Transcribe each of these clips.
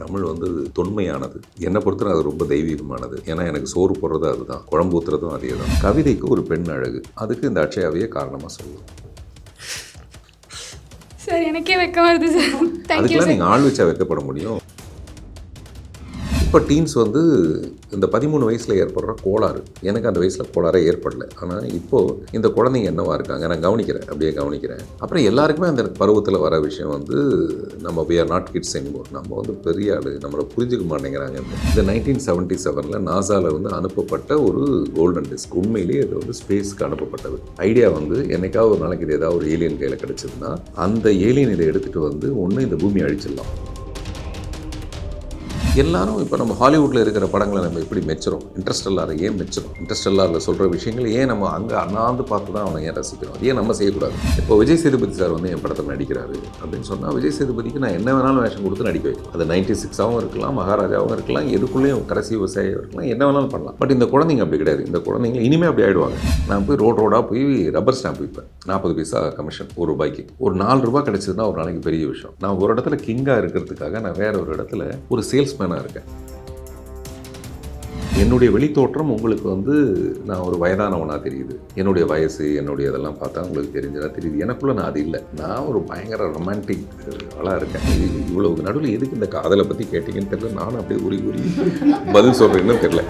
தமிழ் வந்து தொன்மையானது. என்னை பொறுத்தவரை அது ரொம்ப தெய்வீகமானது. ஏன்னா எனக்கு சோறு போடுறது அதுதான். குழம்பு ஊத்துறதும் அதே தான் கவிதைக்கு ஒரு பெண் அழகு. அதுக்கு இந்த அட்சயாவையே காரணமாக சொல்லுவோம். சார் எனக்கே வெக்க வருது சார். அதுக்கெல்லாம் நீங்கள் ஆள் வச்சா வைக்கப்பட முடியும். இப்போ டீன்ஸ் வந்து இந்த பதிமூணு வயசில் ஏற்படுற கோளாறு. எனக்கு அந்த வயசில் கோளாறே ஏற்படல. ஆனால் இப்போது இந்த குழந்தைங்க என்னவாக இருக்காங்க? நான் கவனிக்கிறேன். அப்படியே கவனிக்கிறேன். அப்புறம் எல்லாருக்குமே அந்த பருவத்தில் வர விஷயம் வந்து நம்ம we are not kids anymore. நம்ம வந்து பெரிய ஆள். நம்மளை புரிஞ்சுக்க மாட்டேங்கிறாங்க. இந்த நைன்டீன் செவன்ட்டி செவனில் நாசாவில் வந்து அனுப்பப்பட்ட ஒரு கோல்டன் டிஸ்க் உண்மையிலேயே அது வந்து ஸ்பேஸ்க்கு அனுப்பப்பட்டது. ஐடியா வந்து என்னைக்காவது ஒரு நாளைக்கு இது ஏதாவது ஒரு ஏலியன் கையில் கிடச்சதுன்னா அந்த ஏலியன் இதை எடுத்துகிட்டு வந்து ஒன்று இந்த பூமி அழிச்சிடலாம். எல்லாரும் இப்போ நம்ம ஹாலிவுட்டில் இருக்கிற படங்களை நம்ம எப்படி மெச்சுறோம்? இன்ட்ரெஸ்டெல்லாரை ஏன் மெச்சுறோம்? இன்ட்ரெஸ்டெல்லாரில் சொல்கிற விஷயங்கள் ஏன் நம்ம அங்கே அண்ணாந்து பார்த்து தான் அவனை ஏன் ரசிக்கிறோம்? ஏன் நம்ம செய்யக்கூடாது? இப்போ விஜய் சேதுபதி சார் வந்து என் படத்தில் நடிக்கிறாரு அப்படின்னு சொன்னால் விஜய் சேதுபதிக்கு நான் என்ன வேணாலும் வேஷம் கொடுத்து நடிக்க வைக்கலாம். அது நைன்டி சிக்ஸாகவும் இருக்கலாம் மகாராஜாவும் இருக்கலாம் எதுக்குள்ளேயும் கடைசி விவசாயம் இருக்கலாம் என்ன வேணாலும் பண்ணலாம். பட் இந்த குழந்தைங்க அப்படி கிடையாது. இந்த குழந்தைங்க இனிமேல் அப்படி ஆயிடுவாங்க. நான் போய் ரோட் ரோடாக போய் ரப்பர் ஸ்டாம்ப் விற்பேன் நாற்பது பைசா கமிஷன் ஒரு ரூபாய்க்கு. ஒரு நாலு ரூபாய் கிடைச்சதுன்னா ஒரு நாளைக்கு பெரிய விஷயம். நான் ஒரு இடத்துல கிங்காக இருக்கிறதுக்காக நான் வேற ஒரு இடத்துல ஒரு சேல்ஸ்மேனாக இருக்கேன். என்னுடைய வெளித்தோற்றம் உங்களுக்கு வந்து நான் ஒரு வயதானவனாக தெரியுது. என்னுடைய வயசு என்னுடைய இதெல்லாம் பார்த்தா உங்களுக்கு தெரிஞ்சதா தெரியுது. எனக்குள்ளே நான் அது இல்லை. நான் ஒரு பயங்கர ரொமான்டிக் ஆளாக இருக்கேன். இவ்வளவு நடுவில் எதுக்கு இந்த காதலை பற்றி கேட்டிங்கன்னு தெரியல. நானும் அப்படியே உரி உரி பதில் சொல்கிறேன்னு தெரியல.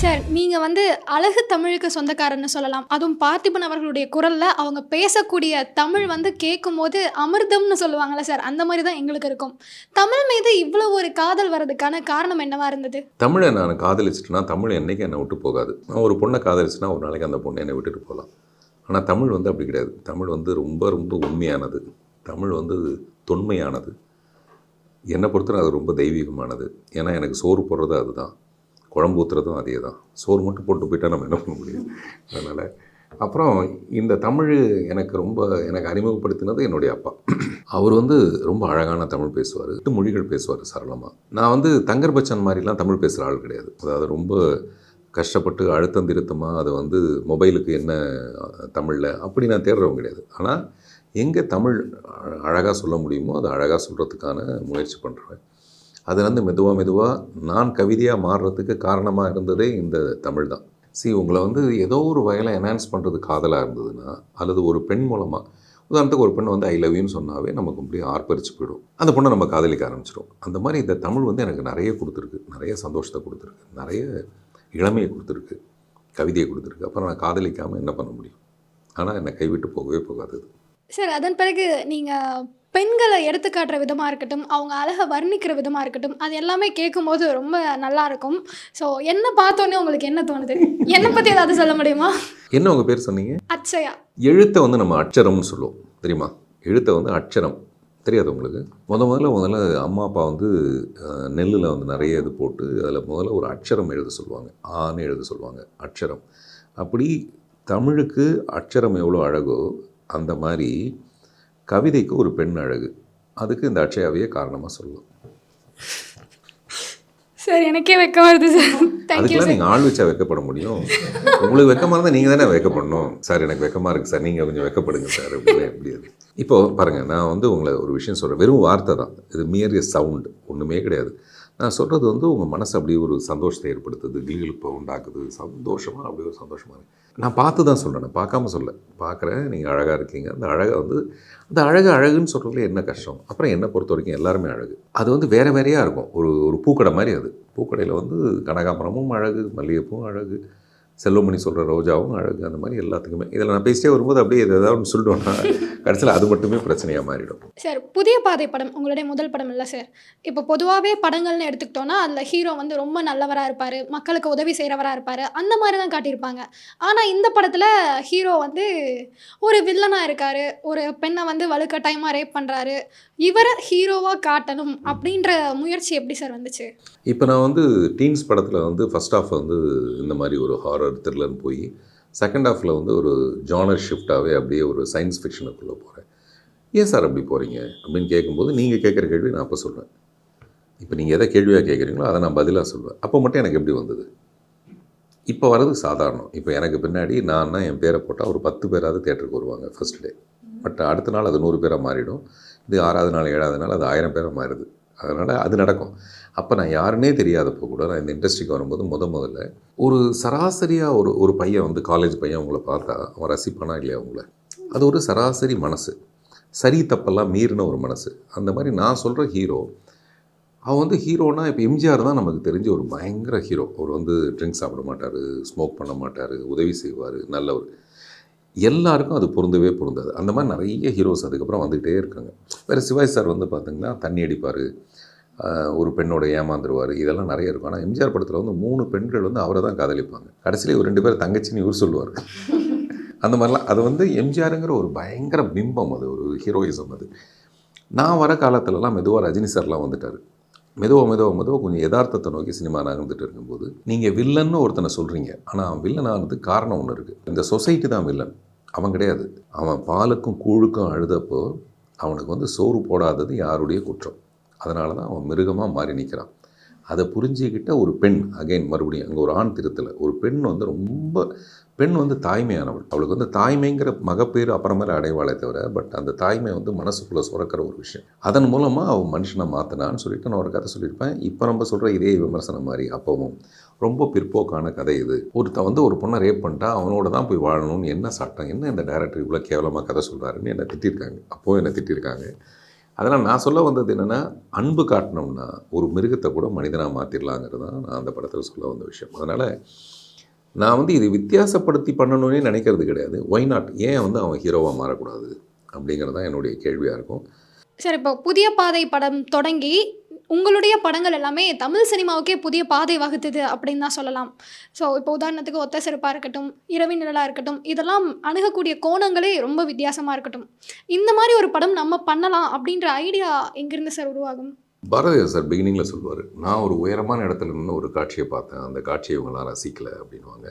சார் நீங்கள் வந்து அழகு தமிழுக்கு சொந்தக்காரன்னு சொல்லலாம். அதுவும் பார்த்திபன் அவர்களுடைய குரலில் அவங்க பேசக்கூடிய தமிழ் வந்து கேட்கும்போது அமிர்தம்னு சொல்லுவாங்கள்ல சார் அந்த மாதிரி தான் எங்களுக்கு இருக்கும். தமிழ் மீது இவ்வளோ ஒரு காதல் வர்றதுக்கான காரணம் என்னவா இருந்தது? தமிழை நான் காதலிச்சிட்டேன்னா தமிழ் என்னைக்கு என்னை விட்டு போகாது. நான் ஒரு பொண்ணை காதலிச்சுன்னா ஒரு நாளைக்கு அந்த பொண்ணை என்னை விட்டுட்டு போகலாம். ஆனால் தமிழ் வந்து அப்படி கிடையாது. தமிழ் வந்து ரொம்ப ரொம்ப உண்மையானது. தமிழ் வந்து தொன்மையானது. என்னை பொறுத்தவரை அது ரொம்ப தெய்வீகமானது. ஏன்னா எனக்கு சோறு போடுறது அதுதான். குழம்பு ஊற்றுறதும் அதே தான் சோறு மட்டும் போட்டு போயிட்டால் நம்ம என்ன பண்ண முடியும்? அதனால் அப்புறம் இந்த தமிழ் எனக்கு ரொம்ப எனக்கு அறிமுகப்படுத்தினது என்னுடைய அப்பா. அவர் வந்து ரொம்ப அழகான தமிழ் பேசுவார். எட்டு மொழிகள் பேசுவார் சரளமாக நான் வந்து தங்கர் பச்சன் மாதிரிலாம் தமிழ் பேசுகிற ஆள் கிடையாது. அதாவது ரொம்ப கஷ்டப்பட்டு அழுத்தம் திருத்தமாக அதை வந்து மொபைலுக்கு என்ன தமிழில் அப்படி நான் தேடுறவங்க கிடையாது. ஆனால் எங்கே தமிழ் அழகாக சொல்ல முடியுமோ அதை அழகாக சொல்கிறதுக்கான முயற்சி பண்ணுறேன் அதுலேருந்து மெதுவாக மெதுவாக நான் கவிதையாக மாறுறதுக்கு காரணமாக இருந்ததே இந்த தமிழ் தான் சி உங்களை வந்து ஏதோ ஒரு வகையில் என்ஹான்ஸ் பண்ணுறது காதலாக இருந்ததுன்னா அல்லது ஒரு பெண் மூலமாக உதாரணத்துக்கு ஒரு பெண் வந்து ஐ லவ்யூன்னு சொன்னாவே நமக்கு அப்படியே ஆர்ப்பரிச்சு போயிடும். அந்த பொண்ணை நம்ம காதலிக்க ஆரம்பிச்சிடும் அந்த மாதிரி இந்த தமிழ் வந்து எனக்கு நிறைய கொடுத்துருக்கு. நிறைய சந்தோஷத்தை கொடுத்துருக்கு. நிறைய இளமையை கொடுத்துருக்கு. கவிதையை கொடுத்துருக்கு. அப்புறம் நான் காதலிக்காமல் என்ன பண்ண முடியும்? ஆனால் என்னை கைவிட்டு போகவே போகாது சார் அதன் பிறகு நீங்கள் பெண்களை எடுத்து காட்டுற விதமாக இருக்கட்டும் அவங்க அழகை வர்ணிக்கிற விதமாக இருக்கட்டும் அது எல்லாமே கேட்கும்போது ரொம்ப நல்லா இருக்கும். ஸோ என்ன பார்த்தோன்னே உங்களுக்கு என்ன தோணுது? என்னை பற்றி ஏதாவது சொல்ல முடியுமா? என்ன உங்கள் பேர் சொன்னீங்க? அச்சயா. எழுத்தை வந்து நம்ம அட்சரம்னு சொல்லுவோம் தெரியுமா? எழுத்தை வந்து அட்சரம். தெரியாது உங்களுக்கு? முத முதல்ல முதல்ல அம்மா அப்பா வந்து நெல்லில் வந்து நிறைய இது போட்டு அதில் முதல்ல ஒரு அட்சரம் எழுத சொல்லுவாங்க. ஆன்னு எழுத சொல்லுவாங்க அட்சரம். அப்படி தமிழுக்கு அட்சரம் எவ்வளோ அழகோ அந்த மாதிரி கவிதைக்கு ஒரு பெண் அழகு. அதுக்கு இந்த அட்சயாவையே காரணமாக சொல்லலாம். சார் எனக்கே வெக்க வருது சார். அதுக்கெல்லாம் நீங்கள் ஆள் வச்சா வைக்கப்பட முடியும். உங்களுக்கு வெக்கமாக இருந்தால் நீங்கள் தானே வைக்கப்படணும். சார் எனக்கு வெக்கமாக இருக்குது சார். நீங்கள் கொஞ்சம் வெக்கப்படுங்க சார். அப்படின்னு முடியாது இப்போ பாருங்கள் நான் வந்து உங்களை ஒரு விஷயம் சொல்கிறேன் வெறும் வார்த்தை தான். இது மியர் எ சவுண்ட் ஒன்றுமே கிடையாது. நான் சொல்கிறது வந்து உங்கள் மனசு அப்படியே ஒரு சந்தோஷத்தை ஏற்படுத்துது கிளிகிழிப்பை உண்டாக்குது. சந்தோஷமாக அப்படியே ஒரு சந்தோஷமாக நான் பார்த்து தான் சொல்கிறேன் நான் பார்க்காம சொல்ல பார்க்குறேன். நீங்கள் அழகாக இருக்கீங்க. அந்த அழகை வந்து அந்த அழகு அழகுன்னு சொல்கிறதுல என்ன கஷ்டம்? அப்புறம் என்னை பொறுத்த வரைக்கும் எல்லாருமே அழகு. அது வந்து வேறு வேறையாக இருக்கும். ஒரு ஒரு பூக்கடை மாதிரி அது. பூக்கடையில் வந்து கனகாம்பரமும் அழகு மல்லிகைப்பூவும் அழகு. செல்வமணி சொல்கிற ரோஜாவும் அழகு அந்த மாதிரி எல்லாத்துக்குமே. இதில் நான் பேசிட்டே வரும்போது அப்படியே ஏதாவது ஒன்று சொல்லிட்டோன்னா கடைசியில் அது மட்டுமே பிரச்சனையாக மாறிடும். சார் புதிய பாதை படம் உங்களுடைய முதல் படம் இல்லை சார். இப்போ பொதுவாகவே படங்கள்னு எடுத்துக்கிட்டோன்னா அதில் ஹீரோ வந்து ரொம்ப நல்லவராக இருப்பார் மக்களுக்கு உதவி செய்கிறவராக இருப்பார் அந்த மாதிரி தான் காட்டியிருப்பாங்க. ஆனால் இந்த படத்தில் ஹீரோ வந்து ஒரு வில்லனாக இருக்கார் ஒரு பெண்ணை வந்து வலுக்கட்டாயமாக ரேப் பண்ணுறாரு இவரை ஹீரோவாக காட்டணும் அப்படின்ற முயற்சி எப்படி சார் வந்துச்சு? இப்போ நான் வந்து டீன்ஸ் படத்தில் வந்து ஃபஸ்ட் ஹாஃப் வந்து இந்த மாதிரி ஒரு ஹாரர் த்ரில்லர்னு போய் செகண்ட் ஹாஃபில் வந்து ஒரு ஜானர் ஷிஃப்டாகவே அப்படியே ஒரு சயின்ஸ் ஃபிக்ஷனுக்குள்ளே போகிறேன் ஏன் சார் அப்படி போகிறீங்க அப்படின்னு கேட்கும்போது நீங்கள் கேட்குற கேள்வி நான் அப்போ சொல்லுவேன் இப்போ நீங்கள் எதை கேள்வியாக கேட்குறீங்களோ அதை நான் பதிலாக சொல்லுவேன் அப்போ மட்டும் எனக்கு எப்படி வந்தது? இப்போ வர்றது சாதாரணம். இப்போ எனக்கு பின்னாடி நான் என் பேரை போட்டால் ஒரு பத்து பேராவது தேட்டருக்கு வருவாங்க ஃபர்ஸ்ட் டே பட் அடுத்த நாள் அது நூறு பேராக மாறிடும். இது ஆறாவது நாள் ஏழாவது நாள் அது ஆயிரம் பேராக மாறுது. அதனால் அது நடக்கும். அப்போ நான் யாருன்னே தெரியாதப்போ கூட நான் இந்த இண்டஸ்ட்ரிக்கு வரும்போது முத முதல்ல ஒரு சராசரியாக ஒரு ஒரு பையன் வந்து காலேஜ் பையன் உங்களை பார்த்தா அவன் ரசிப்பானா இல்லையா உங்களை? அது ஒரு சராசரி மனசு. சரி தப்பெல்லாம் மீறின ஒரு மனசு. அந்த மாதிரி நான் சொல்கிற ஹீரோ அவன் வந்து ஹீரோனா இப்போ எம்ஜிஆர் தான் நமக்கு தெரிஞ்ச ஒரு பயங்கர ஹீரோ அவர் வந்து ட்ரிங்க்ஸ் சாப்பிட மாட்டார் ஸ்மோக் பண்ண மாட்டார் உதவி செய்வார் நல்லவர். எல்லாருக்கும் அது பொருந்தவே பொருந்தாது. அந்த மாதிரி நிறைய ஹீரோஸ் அதுக்கப்புறம் வந்துக்கிட்டே இருக்காங்க. வேறு சிவாஜி சார் வந்து பார்த்திங்கன்னா தண்ணி அடிப்பார் ஒரு பெண்ணோட ஏமாந்துருவார். இதெல்லாம் நிறைய இருக்கும். ஆனால் எம்ஜிஆர் படத்தில் வந்து மூணு பெண்கள் வந்து அவரை தான் காதலிப்பாங்க. கடைசியில் ஒரு ரெண்டு பேர் தங்கச்சின்னு இவர் சொல்லுவார். அந்த மாதிரிலாம் அது வந்து எம்ஜிஆருங்கிற ஒரு பயங்கர பிம்பம் அது ஒரு ஹீரோயிசம் அது. நான் வர காலத்துலலாம் மெதுவாக ரஜினி சார்லாம் வந்துட்டார். மெதுவாக மெதுவாக மெதுவாக கொஞ்சம் யதார்த்தத்தை நோக்கி சினிமா நகர்ந்துட்டு இருக்கும்போது நீங்கள் வில்லன்னு ஒருத்தனை சொல்கிறீங்க ஆனால் வில்லன் ஆனதுக்கு காரணம் ஒன்று இருக்குது இந்த சொசைட்டி தான் வில்லன். அவன் கிடையாது. அவன் பாலுக்கும் கூழுக்கும் அழுதப்போ அவனுக்கு வந்து சோறு போடாதது யாருடைய குற்றம்? அதனால தான் அவன் மிருகமாக மாறி நிற்கிறான் அதை புரிஞ்சுக்கிட்ட ஒரு பெண் அகைன் மறுபடியும் அங்கே ஒரு ஆண் திருத்தலை. ஒரு பெண் வந்து ரொம்ப பெண் வந்து தாய்மையானவள். அவளுக்கு வந்து தாய்மைங்கிற மகப்பேறு அப்புறமேல அடைவாளே தவிர பட் அந்த தாய்மை வந்து மனசுக்குள்ளே சுரக்கிற ஒரு விஷயம். அதன் மூலமாக அவன் மனுஷனை மாற்றினான்னு சொல்லிட்டு நான் ஒரு கதை சொல்லியிருப்பேன். இப்போ நம்ம சொல்கிற இதே விமர்சனம் மாதிரி அப்பவும். ரொம்ப பிற்போக்கான கதை இது. ஒருத்தன் வந்து ஒரு பொண்ணை ரேப் பண்ணிட்டா அவனோட தான் போய் வாழணும்னு என்ன சட்டம் என்ன இந்த டேரக்டர் இவ்வளோ கேவலமாக கதை சொல்கிறாருன்னு என்னை திட்டிருக்காங்க. அப்போவும் என்னை திட்டிருக்காங்க. அதனால் நான் சொல்ல வந்தது என்னென்னா அன்பு காட்டினோம்னா ஒரு மிருகத்தை கூட மனிதனாக மாற்றிடலாங்கிறது தான் நான் அந்த படத்தில் சொல்ல வந்த விஷயம். அதனால் நான் வந்து இது வித்தியாசப்படுத்தி பண்ணணும்னே நினைக்கிறது கிடையாது. ஒய் நாட் ஏன் வந்து அவன் ஹீரோவாக மாறக்கூடாது? அப்படிங்கிறது தான் என்னுடைய கேள்வியாக இருக்கும். சார் இப்போ புதிய பாதை படம் தொடங்கி உங்களுடைய படங்கள் எல்லாமே தமிழ் சினிமாவுக்கே புதிய பாதை வகுத்தது அப்படின்னு தான் சொல்லலாம். ஸோ இப்போ உதாரணத்துக்கு ஒத்த சிறப்பாக இருக்கட்டும் இரவி நிழலாக இருக்கட்டும் இதெல்லாம் அணுகக்கூடிய கோணங்களே ரொம்ப வித்தியாசமாக இருக்கட்டும். இந்த மாதிரி ஒரு படம் நம்ம பண்ணலாம் அப்படின்ற ஐடியா எங்கிருந்து சார் உருவாகும்? பாரதியார் சார் பிகினிங்கில் சொல்லுவார் நான் ஒரு உயரமான இடத்துல நின்று ஒரு காட்சியை பார்த்தேன். அந்த காட்சியை இவங்களாம் ரசிக்கலை அப்படின்வாங்க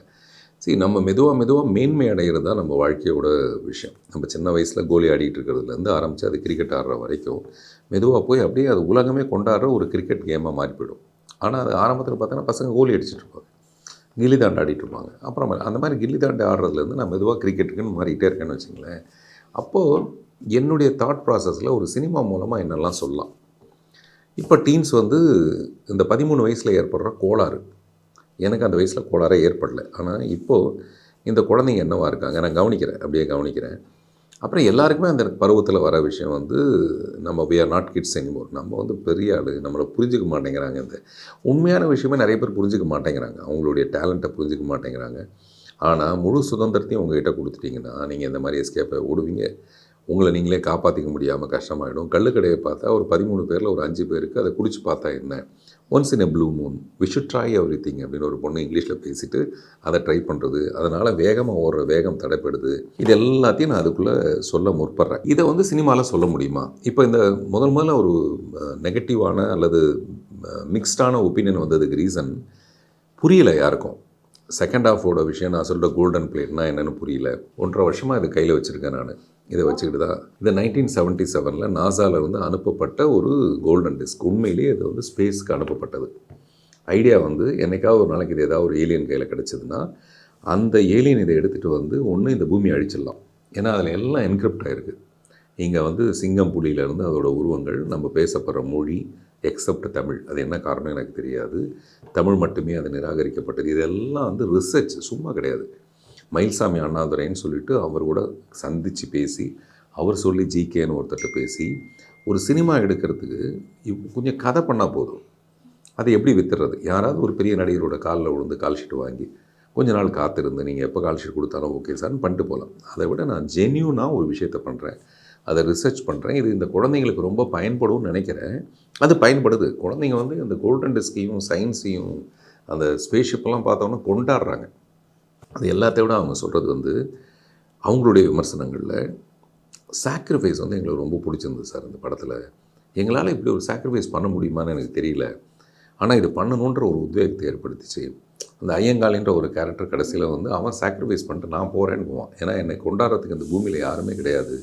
சரி நம்ம மெதுவாக மெதுவாக மேன்மை அடைகிறது தான் நம்ம வாழ்க்கையோட விஷயம். நம்ம சின்ன வயசில் கோலி ஆடிட்டு இருக்கிறதுலேருந்து ஆரம்பித்து அது கிரிக்கெட் ஆடுற வரைக்கும் மெதுவாக போய் அப்படியே அது உலகமே கொண்டாடுற ஒரு கிரிக்கெட் கேமாக மாறி போயிடும் ஆனால் அது ஆரம்பத்தில் பார்த்தோன்னா பசங்க கோலி அடிச்சிட்டு இருப்பாங்க. கில்லி தாண்டு ஆடிட்டு இருப்பாங்க. அப்புறம் அந்த மாதிரி கில்லி தாண்டு ஆடுறதுலேருந்து நான் மெதுவாக கிரிக்கெட்டுக்குன்னு மாறிக்கிட்டே இருக்கேன்னு வச்சுங்களேன். அப்போது என்னுடைய தாட் ப்ராசஸில் ஒரு சினிமா மூலமாக என்னெல்லாம் சொல்லலாம். இப்போ டீன்ஸ் வந்து இந்த பதிமூணு வயசில் ஏற்படுற கோளாறு. எனக்கு அந்த வயசில் கோளாறே ஏற்படல. ஆனால் இப்போது இந்த குழந்தைங்க என்னவாக இருக்காங்க? நான் கவனிக்கிறேன் அப்படியே கவனிக்கிறேன். அப்புறம் எல்லாருக்குமே அந்த பருவத்தில் வர விஷயம் வந்து நம்ம we are not kids anymore. நம்ம வந்து பெரிய ஆள் நம்மளை புரிஞ்சுக்க மாட்டேங்கிறாங்க இந்த. உண்மையான விஷயமே நிறைய பேர் புரிஞ்சுக்க மாட்டேங்கிறாங்க. அவங்களுடைய டேலண்ட்டை புரிஞ்சிக்க மாட்டேங்கிறாங்க. ஆனால் முழு சுதந்திரத்தையும் உங்ககிட்ட கொடுத்துட்டிங்கன்னா நீங்கள் இந்த மாதிரி எஸ்கேப்பை ஓடுவீங்க. உங்களை நீங்களே காப்பாற்றிக்க முடியாமல் கஷ்டமாயிடும். கல்லுக்கடையை பார்த்தா ஒரு பதிமூணு பேரில் ஒரு அஞ்சு பேருக்கு அதை குடிச்சு பார்த்தா என்ன? Once in a blue moon we should try everything அப்படின்னு ஒரு பொண்ணு இங்கிலீஷில் பேசிட்டு அதை ட்ரை பண்ணுறது அதனால் வேகமாக ஓடுற வேகம் தடைப்படுது. இது எல்லாத்தையும் நான் அதுக்குள்ளே சொல்ல முற்படுறேன். இதை வந்து சினிமாவில் சொல்ல முடியுமா? இப்போ இந்த முதல் முதல்ல ஒரு நெகட்டிவான அல்லது மிக்ஸ்டான ஒப்பீனியன் வந்ததுக்கு ரீசன் புரியல யாருக்கும். செகண்ட் ஹாஃபோட விஷயம் நான் சொல்கிற கோல்டன் பிளேட்னா என்னென்னு புரியல. ஒன்றரை வருஷமாக இது கையில் வச்சுருக்கேன் நான். இதை வச்சுக்கிட்டு தான். இது நைன்டீன் செவன்ட்டி செவனில் நாசாவில் இருந்து அனுப்பப்பட்ட ஒரு கோல்டன் டிஸ்க் உண்மையிலேயே இது வந்து ஸ்பேஸ்க்கு அனுப்பப்பட்டது. ஐடியா வந்து என்னைக்காவது ஒரு நாளைக்கு இது ஏதாவது ஒரு ஏலியன் கையில் கிடச்சிதுன்னா அந்த ஏலியன் இதை எடுத்துகிட்டு வந்து ஒன்று இந்த பூமியை அழிச்சிடலாம். ஏன்னா அதில் எல்லாம் என்கிரிப்ட் ஆகிருக்கு இங்கே வந்து சிங்கம் புலியிலேருந்து அதோட உருவங்கள் நம்ம பேசப்படுற மொழி எக்ஸப்ட் தமிழ். அது என்ன காரணம் எனக்கு தெரியாது. தமிழ் மட்டுமே அது நிராகரிக்கப்பட்டது. இதெல்லாம் வந்து ரிசர்ச் சும்மா கிடையாது. மயில்சாமி அண்ணாதுரைன்னு சொல்லிட்டு அவர் கூட சந்தித்து பேசி அவர் சொல்லி ஜிகேன்னு ஒருத்தர்கிட்ட பேசி ஒரு சினிமா எடுக்கிறதுக்கு கொஞ்சம் கதை பண்ணால் போதும். அதை எப்படி வித்துறது? யாராவது ஒரு பெரிய நடிகரோட காலில் விழுந்து கால் ஷீட் வாங்கி கொஞ்ச நாள் காத்திருந்து நீங்கள் எப்போ கால் ஷீட் கொடுத்தாலும் ஓகே சார்னு பண்ணிட்டு போகலாம் அதை விட நான் ஜென்யூனாக ஒரு விஷயத்தை பண்ணுறேன் அதை ரிசர்ச் பண்ணுறேன் இது இந்த குழந்தைங்களுக்கு ரொம்ப பயன்படும்னு நினைக்கிறேன். அது பயன்படுது. குழந்தைங்க வந்து இந்த கோல்டன் டிஸ்கையும் சயின்ஸையும் அந்த ஸ்பேஸ்ஷிப்பெல்லாம் பார்த்தோன்னா கொண்டாடுறாங்க. அது எல்லாத்தையும் விட அவங்க சொல்கிறது வந்து அவங்களுடைய விமர்சனங்களில் சாக்ரிஃபைஸ் வந்து எங்களுக்கு ரொம்ப பிடிச்சிருந்தது சார் இந்த படத்தில். எங்களால் இப்படி ஒரு சாக்ரிஃபைஸ் பண்ண முடியுமான்னு எனக்கு தெரியல. ஆனால் இது பண்ணணுன்ற ஒரு உத்வேகத்தை ஏற்படுத்திச்சு. அந்த ஐயங்காலின்ற ஒரு கேரக்டர் கடைசியில் வந்து அவன் சாக்ரிஃபைஸ் பண்ணிட்டு நான் போகிறேன்னு போவான். ஏன்னா என்னை கொண்டாடுறதுக்கு இந்த பூமியில் யாருமே கிடையாது.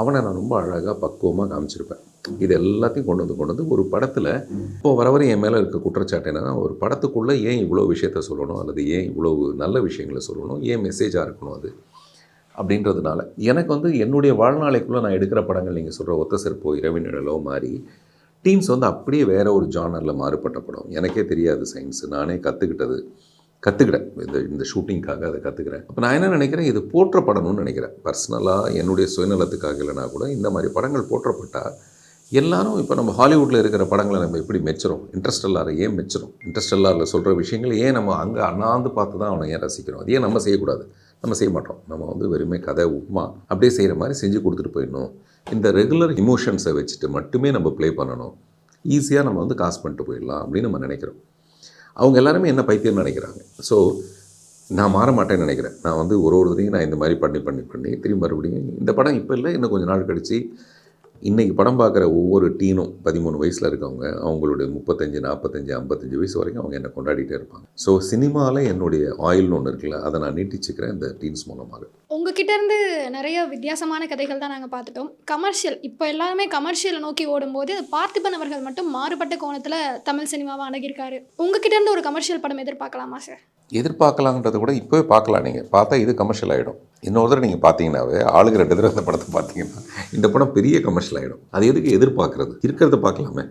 அவனை நான் ரொம்ப அழகாக பக்குவமாக காமிச்சிருப்பேன். இது எல்லாத்தையும் கொண்டு வந்து கொண்டு வந்து ஒரு படத்தில் இப்போ வர வரை என் மேலே இருக்க குற்றச்சாட்டு என்னென்னா ஒரு படத்துக்குள்ளே ஏன் இவ்வளோ விஷயத்த சொல்லணும்? அல்லது ஏன் இவ்வளவு நல்ல விஷயங்களை சொல்லணும்? ஏன் மெசேஜாக இருக்கணும் அது? அப்படின்றதுனால எனக்கு வந்து என்னுடைய வாழ்நாளைக்குள்ளே நான் எடுக்கிற படங்கள் நீங்கள் சொல்கிற ஒத்த சிறப்போ இரவின் நிழலோ மாறி டீம்ஸ் வந்து அப்படியே வேறு ஒரு ஜானரில் மாறுபட்ட படம். எனக்கே தெரியாது சயின்ஸ் நானே கற்றுக்கிட்டது கற்றுக்கிறேன் இந்த இந்த ஷூட்டிங்காக அதை கற்றுக்கிறேன் அப்போ நான் என்ன நினைக்கிறேன்? இது போற்றப்படணும்னு நினைக்கிறேன். பர்சனலாக என்னுடைய சுயநலத்துக்காக இல்லைனா கூட இந்த மாதிரி படங்கள் போற்றப்பட்டால் எல்லாரும் இப்போ நம்ம ஹாலிவுட்டில் இருக்கிற படங்களை நம்ம எப்படி மெச்சுறோம்? இன்ட்ரெஸ்டல்லாரை ஏன் மெச்சுறோம்? இன்ட்ரெஸ்டல்லாரில் சொல்கிற விஷயங்கள் ஏன் நம்ம அங்கே அண்ணாந்து பார்த்து தான் அவனை ஏன் ரசிக்கிறோம்? அது ஏன் நம்ம செய்யக்கூடாது. நம்ம செய்ய மாட்டோம். நம்ம வந்து வெறுமே கதை உப்புமா அப்படியே செய்கிற மாதிரி செஞ்சு கொடுத்துட்டு போயிடணும். இந்த ரெகுலர் இமோஷன்ஸை வச்சுட்டு மட்டுமே நம்ம ப்ளே பண்ணணும். ஈஸியாக நம்ம வந்து காசு பண்ணிட்டு போயிடலாம் அப்படின்னு நம்ம நினைக்கிறோம். அவங்க எல்லாருமே என்ன பைத்தியம்னு நினைக்கிறாங்க. ஸோ நான் மாற மாட்டேன்னு நினைக்கிறேன். நான் வந்து ஒரு ஒரு நான் இந்த மாதிரி பண்ணி பண்ணி பண்ணி திரும்பி மறுபடியும் இந்த படம் இப்போ இல்லை இன்னும் கொஞ்சம் நாள் கழித்து இன்றைக்கி படம் பார்க்குற ஒவ்வொரு டீனும் பதிமூணு வயசில் இருக்கவங்க அவங்களுடைய முப்பத்தஞ்சு நாற்பத்தஞ்சு ஐம்பத்தஞ்சு வயசு வரைக்கும் அவங்க என்னை கொண்டாடிட்டே இருப்பாங்க. ஸோ சினிமாவில் என்னுடைய ஆயில்னு ஒன்று இருக்குல்ல அதை நான் நீட்டிச்சுக்கிறேன் இந்த டீன்ஸ் மூலமாக உங்ககிட்ட இருந்து நிறைய வித்தியாசமான கதைகள் தான் நாங்கள் பார்த்துட்டோம். கமர்ஷியல் இப்போ எல்லாருமே கமர்ஷியலை நோக்கி ஓடும்போது பார்த்திபன் அவர்கள் மட்டும் மாறுபட்ட கோணத்தில் தமிழ் சினிமாவை அணுகியிருக்காரு உங்ககிட்ட இருந்து ஒரு கமர்ஷியல் படம் எதிர்பார்க்கலாமா சார் எதிர்பார்க்கலாங்கிறத கூட இப்போவே பார்க்கலாம் நீங்கள் பார்த்தா இது கமர்ஷியல் ஆகிடும் இன்னொரு தடவை நீங்கள் பார்த்தீங்கன்னாவே ஆளுக்கு ரெண்டு தடவை அந்த படத்தை பார்த்தீங்கன்னா இந்த படம் பெரிய கமர்ஷியல் ஆகிடும் அது எதுக்கு எதிர்பார்க்கறது? இருக்கிறத பார்க்கலாமே.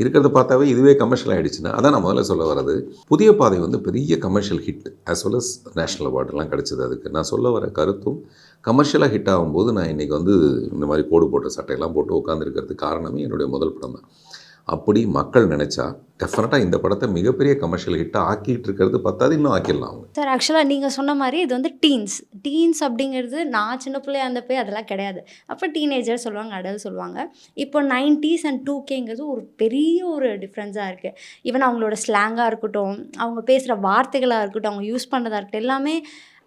இருக்கிறத பார்த்தாவே இதுவே கமர்ஷியல் ஆகிடுச்சுன்னா அதான் நான் முதல்ல சொல்ல வர்றது. புதிய பாதை வந்து பெரிய commercial hit as well as national அவார்டெலாம் கிடச்சிது அதுக்கு. நான் சொல்ல வர கருத்தும் கமர்ஷியலாக ஹிட் ஆகும்போது நான் இன்றைக்கி வந்து இந்த மாதிரி கோடு போட்ட சட்டையெல்லாம் போட்டு உட்காந்துருக்கிறதுக்கு காரணமே என்னுடைய முதல் படம் தான். அப்படி மக்கள் நினச்சா டெஃபினட்டாக இந்த படத்தை மிகப்பெரிய கமர்ஷியல் ஹிட்டாக ஆக்கிட்டு இருக்கிறது பத்தாது இன்னும் ஆக்கிடலாம் அவங்க. சார் ஆக்சுவலாக நீங்கள் சொன்ன மாதிரி இது வந்து டீன்ஸ் டீன்ஸ் அப்படிங்கிறது நான் சின்ன பிள்ளையா போய் அதெல்லாம் கிடையாது. அப்போ டீனேஜர் சொல்லுவாங்க அடல் சொல்லுவாங்க. இப்போ நைன்டிஸ் அண்ட் டூ கேங்கிறது ஒரு பெரிய ஒரு டிஃப்ரென்ஸாக இருக்குது ஈவன் அவங்களோட ஸ்லாங்காக இருக்கட்டும் அவங்க பேசுகிற வார்த்தைகளாக இருக்கட்டும் அவங்க யூஸ் பண்ணுறதா இருக்கட்டும் எல்லாமே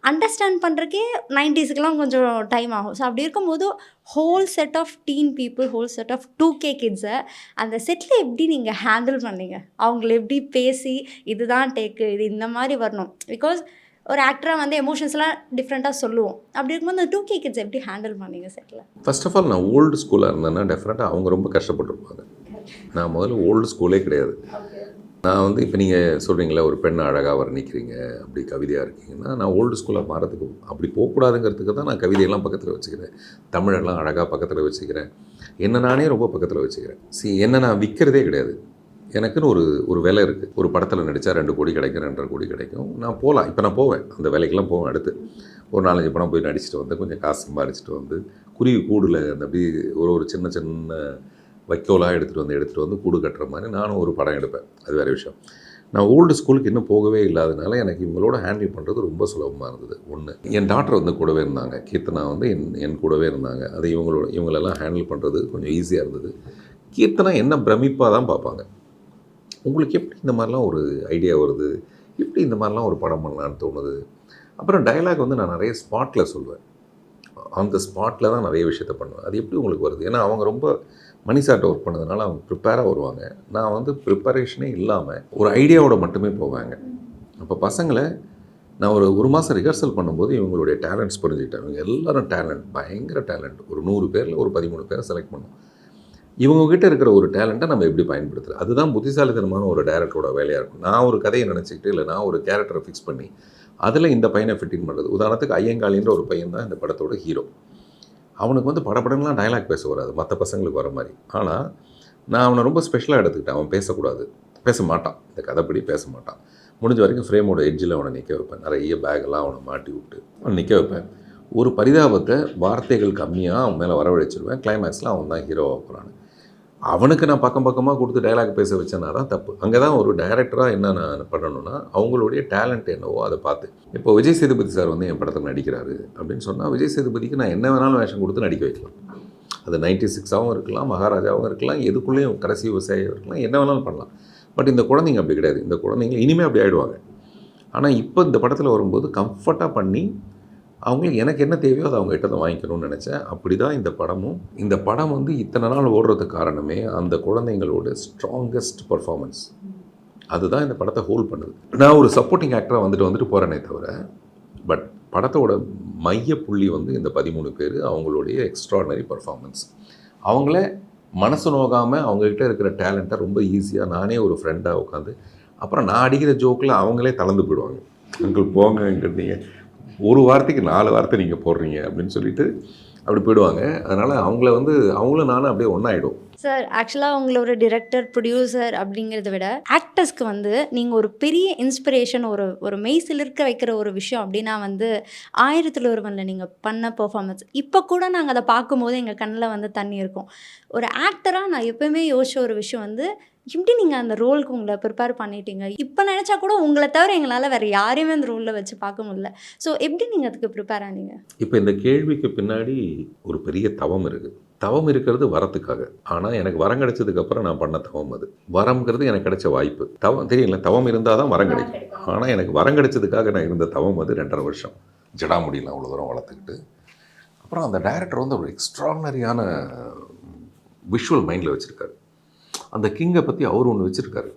அண்டர்ஸ்டாண்ட் பண்ணுறக்கே நைன்டிஸுக்கெலாம் கொஞ்சம் டைம் ஆகும். ஸோ அப்படி இருக்கும்போது whole set of teen people whole set of two K கிட்ஸை அந்த செட்டில் எப்படி நீங்கள் ஹேண்டில் பண்ணீங்க? அவங்கள எப்படி பேசி இதுதான் டேக்கு இது இந்த மாதிரி வரணும். பிகாஸ் ஒரு ஆக்டராக வந்து எமோஷன்ஸ்லாம் டிஃப்ரெண்ட்டாக சொல்லுவோம். அப்படி இருக்கும்போது அந்த டூ கே கிட்ஸ் எப்படி ஹேண்டில் பண்ணீங்க செட்டில் ஃபர்ஸ்ட் ஆஃப் ஆல் நான் ஓல்டு ஸ்கூலாக இருந்தேன்னா டெஃபினட்டாக அவங்க ரொம்ப கஷ்டப்பட்டுருப்பாங்க. நான் முதல்ல ஓல்டு ஸ்கூலே கிடையாது. நான் வந்து இப்போ நீங்கள் சொல்கிறீங்களா ஒரு பெண்ணை அழகாக வர்ணிக்கிறீங்க அப்படி கவிதையாக இருக்கீங்கன்னா நான் ஓல்டு ஸ்கூலாக மாறதுக்கு அப்படி போகக்கூடாதுங்கிறதுக்கு தான் நான் கவிதையெல்லாம் பக்கத்தில் வச்சுக்கிறேன். தமிழெல்லாம் அழகாக பக்கத்தில் வச்சுக்கிறேன். என்ன நானே ரொம்ப பக்கத்தில் வச்சுக்கிறேன். சி என்ன நான் விற்கிறதே கிடையாது. எனக்குன்னு ஒரு ஒரு விலை இருக்குது ஒரு படத்தில் நடித்தா ரெண்டு கோடி கிடைக்கும் ரெண்டரை கோடி கிடைக்கும். நான் போகலாம் இப்போ நான் போவேன். அந்த வேலைக்கெல்லாம் போவேன் அடுத்து. ஒரு நாலஞ்சு படம் போய் நடிச்சுட்டு வந்து கொஞ்சம் காசு சம்பாரிச்சிட்டு வந்து குருவி கூடில் அந்த அப்படி ஒரு ஒரு சின்ன சின்ன வைக்கோலாக எடுத்துகிட்டு வந்து எடுத்துகிட்டு வந்து கூடு கட்டுற மாதிரி நானும் ஒரு படம் எடுப்பேன். அது வேறு விஷயம். நான் ஓல்டு ஸ்கூலுக்கு இன்னும் போகவே இல்லாதனால எனக்கு இவங்களோட ஹேண்டில் பண்ணுறது ரொம்ப சுலபமாக இருந்தது. ஒன்று என் டாக்டர் வந்து கூடவே இருந்தாங்க. கீர்த்தனா வந்து என் என் கூடவே இருந்தாங்க. அது இவங்களோட இவங்களெல்லாம் ஹேண்டில் பண்ணுறது கொஞ்சம் ஈஸியாக இருந்தது. கீர்த்தனா என்ன பிரமிப்பாக தான் பார்ப்பாங்க. உங்களுக்கு எப்படி இந்த மாதிரிலாம் ஒரு ஐடியா வருது? எப்படி இந்த மாதிரிலாம் ஒரு படம் பண்ணலான்னு தோணுது? அப்புறம் டயலாக் வந்து நான் நிறைய ஸ்பாட்டில் ஆன் அந்த ஸ்பாட்டில் தான் நிறைய விஷயத்த பண்ணுவேன். அது எப்படி உங்களுக்கு வருது? ஏன்னா அவங்க ரொம்ப மணிசாட்டை ஒர்க் பண்ணதுனால அவங்க ப்ரிப்பேராக வருவாங்க. நான் வந்து ப்ரிப்பரேஷனே இல்லாமல் ஒரு ஐடியாவோட மட்டுமே போவாங்க. அப்போ பசங்களை நான் ஒரு ஒரு மாதம் ரிஹர்சல் பண்ணும்போது இவங்களுடைய டேலண்ட்ஸ் புரிஞ்சுக்கிட்டேன். இவங்க எல்லோரும் டேலண்ட் பயங்கர டேலண்ட் ஒரு நூறு பேரில் ஒரு பதிமூணு பேரை செலக்ட் பண்ணோம். இவங்ககிட்ட இருக்கிற ஒரு டேலண்ட்டை நம்ம எப்படி பயன்படுத்துறது? அதுதான் புத்திசாலித்தனமான ஒரு டேரக்டரோட வேலையாக இருக்கும். நான் ஒரு கதையை நினச்சிக்கிட்டு இல்லை நான் ஒரு கேரக்டரை ஃபிக்ஸ் பண்ணி அதில் இந்த பையனை ஃபிட்டிங் பண்ணுறது உதாரணத்துக்கு ஐயங்காளின்ற ஒரு பையன் தான் இந்த படத்தோட ஹீரோ அவனுக்கு வந்து படப்படங்கள்லாம் டைலாக் பேச வராது. மற்ற பசங்களுக்கு வர மாதிரி. ஆனால் நான் அவனை ரொம்ப ஸ்பெஷலாக எடுத்துக்கிட்டேன். அவன் பேசக்கூடாது. பேச மாட்டான். இந்த கதைப்படி பேச மாட்டான். முடிஞ்ச வரைக்கும் ஃப்ரேமோட எட்ஜில் அவனை நிற்க வைப்பேன். நிறைய பேக்கெல்லாம் அவனை மாட்டி விட்டு அவனை நிற்க வைப்பேன். ஒரு பரிதாபத்தை வார்த்தைகள் கம்மியாக அவன் மேலே வரவழைச்சிருவேன். கிளைமேக்ஸில் அவன் தான் ஹீரோவாக போகிறான் அவனுக்கு நான் பக்கம் பக்கமாக கொடுத்து டயலாக் பேச வச்சேன்னா தான் தப்பு. அங்கே தான் ஒரு டைரக்டராக என்ன நான் பண்ணணும்னா அவங்களுடைய டேலண்ட் என்னவோ அதை பார்த்து இப்போ விஜய் சேதுபதி சார் வந்து என் படத்தில் நடிக்கிறாரு அப்படின்னு சொன்னால் விஜய் சேதுபதிக்கு நான் என்ன வேணாலும் வேஷம் கொடுத்து நடிக்க வைக்கலாம். அது நைன்டி சிக்ஸாகவும் இருக்கலாம் மகாராஜாவும் இருக்கலாம் எதுக்குள்ளேயும் கடைசி விவசாயம் இருக்கலாம் என்ன வேணாலும் பண்ணலாம். பட் இந்த குழந்தைங்க அப்படி கிடையாது. இந்த குழந்தைங்க இனிமேல் அப்படி ஆகிடுவாங்க ஆனால் இப்போ இந்த படத்தில் வரும்போது கம்ஃபர்ட்டாக பண்ணி அவங்களுக்கு எனக்கு என்ன தேவையோ அதை அவங்க தான் வாங்கிக்கணும்னு நினச்சேன். அப்படி தான் இந்த படமும். இந்த படம் வந்து இத்தனை நாள் ஓடுறதுக்கு காரணமே அந்த குழந்தைங்களோட ஸ்ட்ராங்கஸ்ட் பர்ஃபார்மன்ஸ் அதுதான் இந்த படத்தை ஹோல்ட் பண்ணுது. நான் ஒரு சப்போர்ட்டிங் ஆக்டராக வந்துட்டு வந்துட்டு போகிறேனே தவிர பட் படத்தோட மைய புள்ளி வந்து இந்த பதிமூணு பேர் அவங்களுடைய எக்ஸ்ட்ராடனரி பர்ஃபார்மன்ஸ் அவங்கள மனசு நோகாமல் அவங்கக்கிட்ட இருக்கிற டேலண்ட்டை ரொம்ப ஈஸியாக நானே ஒரு ஃப்ரெண்டாக உட்காந்து அப்புறம் நான் அடிக்கிற ஜோக்கில் அவங்களே தளர்ந்து போயிடுவாங்க. அங்கிள் நீங்கள் ஒரு வார்த்தைக்கு நாலு வார்த்தை நீங்கள் போடுறீங்க அப்படின்னு சொல்லிட்டு அப்படி போயிடுவாங்க. அதனால் அவங்கள வந்து அவங்களும் நானும் அப்படியே ஒன்றாயிடும் சார் ஆக்சுவலாக உங்களோட டிரெக்டர் ப்ரொடியூசர் அப்படிங்கிறத விட ஆக்டர்ஸ்க்கு வந்து நீங்கள் ஒரு பெரிய இன்ஸ்பிரேஷன் ஒரு ஒரு மெய் சிலிர்க்க வைக்கிற ஒரு விஷயம் அப்படின்னா வந்து ஆயிரத்தில் ஒருவனில் நீங்கள் பண்ண பெர்ஃபார்மன்ஸ் இப்போ கூட நாங்கள் அதை பார்க்கும்போது எங்கள் கண்ணில் வந்து தண்ணி இருக்கும். ஒரு ஆக்டராக நான் எப்போயுமே யோசித்த ஒரு விஷயம் வந்து எப்படி நீங்கள் அந்த ரோலுக்கு உங்களை ப்ரிப்பேர் பண்ணிட்டீங்க? இப்போ நினச்சா கூட உங்களை தவிர எங்களால் வேறு யாரையுமே அந்த ரோலில் வச்சு பார்க்க முடியல. ஸோ எப்படி நீங்கள் அதுக்கு ப்ரிப்பேர் ஆனீங்க? இப்போ இந்த கேள்விக்கு பின்னாடி ஒரு பெரிய தவம் இருக்குது தவம் இருக்கிறது வரத்துக்காக. ஆனால் எனக்கு வரம் கிடைச்சதுக்கப்புறம் நான் பண்ண தவம் அது. வரம்ங்கிறது எனக்கு கிடைச்ச வாய்ப்பு. தவம் தெரியல தவம் இருந்தால் தான் வரம் கிடைக்கும். ஆனால் எனக்கு வரம் கிடைச்சதுக்காக நான் இருந்த தவம் அது ரெண்டரை வருஷம். ஜடா முடியல அவ்வளோ தூரம் வளர்த்துக்கிட்டு. அப்புறம் அந்த டைரக்டர் வந்து ஒரு எக்ஸ்ட்ரானரியான விஷுவல் மைண்டில் வச்சுருக்காரு. அந்த கிங்கை பற்றி அவர் ஒன்று வச்சுருக்காரு.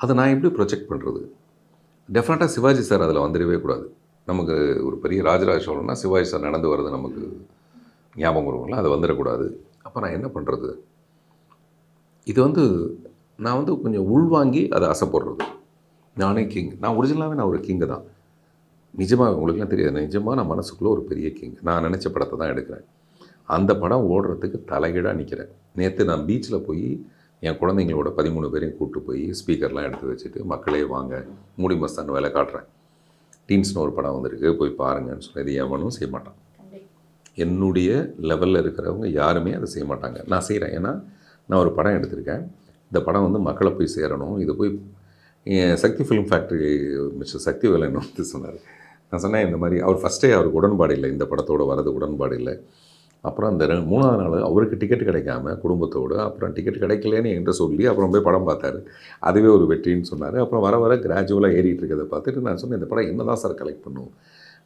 அதை நான் எப்படி ப்ரொஜெக்ட் பண்ணுறது டெஃபினட்டாக சிவாஜி சார் அதில் வந்துடவே கூடாது. நமக்கு ஒரு பெரிய ராஜராஜ சோழனா சிவாஜி சார் நடந்து வர்றது நமக்கு ஞாபகம் வருவோம்ல அது வந்துடக்கூடாது. அப்போ நான் என்ன பண்ணுறது இது வந்து நான் வந்து கொஞ்சம் உள்வாங்கி அதை ஆசைப்படுறது. நானே கிங் நான் ஒரிஜினலாகவே நான் ஒரு கிங்கு தான். நிஜமாக உங்களுக்குலாம் தெரியாது. நிஜமாக நான் மனசுக்குள்ளே ஒரு பெரிய கிங் நான் நினச்ச படத்தை தான் எடுக்கிறேன். அந்த படம் ஓடுறதுக்கு தலைகீழாக நிற்கிறேன் நேற்று நான் பீச்சில் போய் என் குழந்தைங்களோட பதிமூணு பேரையும் கூப்பிட்டு போய் ஸ்பீக்கர்லாம் எடுத்து வச்சுட்டு மக்களே வாங்க. மூடி மஸ்தான் வேலை காட்டுறேன். டீன்ஸ்னு ஒரு படம் வந்திருக்கு. போய் பாருங்கன்னு சொன்னது எவனும் செய்ய மாட்டான். என்னுடைய லெவலில் இருக்கிறவங்க யாருமே அதை செய்ய மாட்டாங்க. நான் செய்கிறேன் ஏன்னா நான் ஒரு படம் எடுத்திருக்கேன். இந்த படம் வந்து மக்களை போய் சேரணும். இது போய் என் Sakthi film factory mister Sakthi Velan வந்து சொன்னார். நான் சொன்னேன் இந்த மாதிரி அவர் ஃபஸ்ட்டே அவருக்கு உடன்பாடு இல்லை. இந்த படத்தோட வரது உடன்பாடு இல்லை. அப்புறம் அந்த ரெண்டு மூணாவது நாள் அவருக்கு டிக்கெட் கிடைக்காம குடும்பத்தோடு அப்புறம் டிக்கெட் கிடைக்கலன்னு என்கிட்ட சொல்லி அப்புறம் போய் படம் பார்த்தாரு. அதுவே ஒரு வெற்றின்னு சொன்னார். அப்புறம் வர வர கிராஜுவலாக ஏறிட்டு இருக்கிறத பார்த்துட்டு நான் சொன்னேன் இந்த படம் என்ன தான் சார் கலெக்ட் பண்ணுவோம்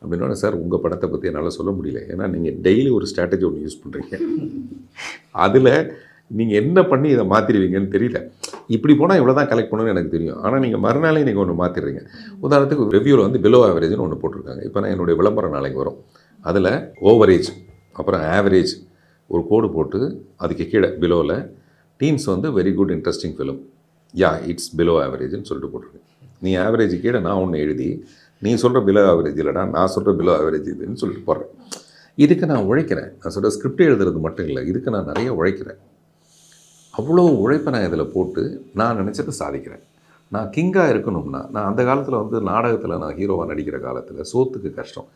அப்படின்னா சார் உங்கள் படத்தை பற்றி என்னால் சொல்ல முடியல. ஏன்னா நீங்கள் டெய்லி ஒரு ஸ்ட்ராட்டஜி ஒன்று யூஸ் பண்ணுறீங்க அதில் நீங்கள் என்ன பண்ணி இதை மாற்றிடுவீங்கன்னு தெரியல. இப்படி போனால் இவ்வளோ தான் கலெக்ட் பண்ணணும்னு எனக்கு தெரியும். ஆனால் நீங்கள் மறுநாளே நீங்கள் ஒன்று மாற்றிடுறீங்க உதாரணத்துக்கு ரிவ்யூவில் வந்து பிலோ ஆவரேஜ்னு ஒன்று போட்டிருக்காங்க. இப்போ நான் என்னுடைய விளம்பரம் நாளைக்கு வரும். அதில் ஓவரேஜ் அப்புறம் ஆவரேஜ் ஒரு கோடு போட்டு அதுக்கு கீழே பிலோவில் டீன்ஸ் வந்து very good interesting film yeah it's below ஆவரேஜ்னு சொல்லிட்டு போட்டிருக்கேன் நீ ஆவரேஜ் கீழே நான் ஒன்று எழுதி நீ சொல்கிற பிலோ ஆவரேஜ் இல்லைடா நான் சொல்கிற பிலோ ஆவரேஜ் இதுன்னு சொல்லிட்டு போடுறேன். இதுக்கு நான் உழைக்கிறேன். நான் சொல்கிற ஸ்கிரிப்ட் எழுதுறது மட்டும் இல்லை இதுக்கு நான் நிறைய உழைக்கிறேன். அவ்வளோ உழைப்பை நான் இதில் போட்டு நான் நினச்சதை சாதிக்கிறேன். நான் கிங்காக இருக்கணும்னா நான் அந்த காலத்தில் வந்து நாடகத்தில் நான் ஹீரோவாக நடிக்கிற காலத்தில் சோத்துக்கு கஷ்டம்.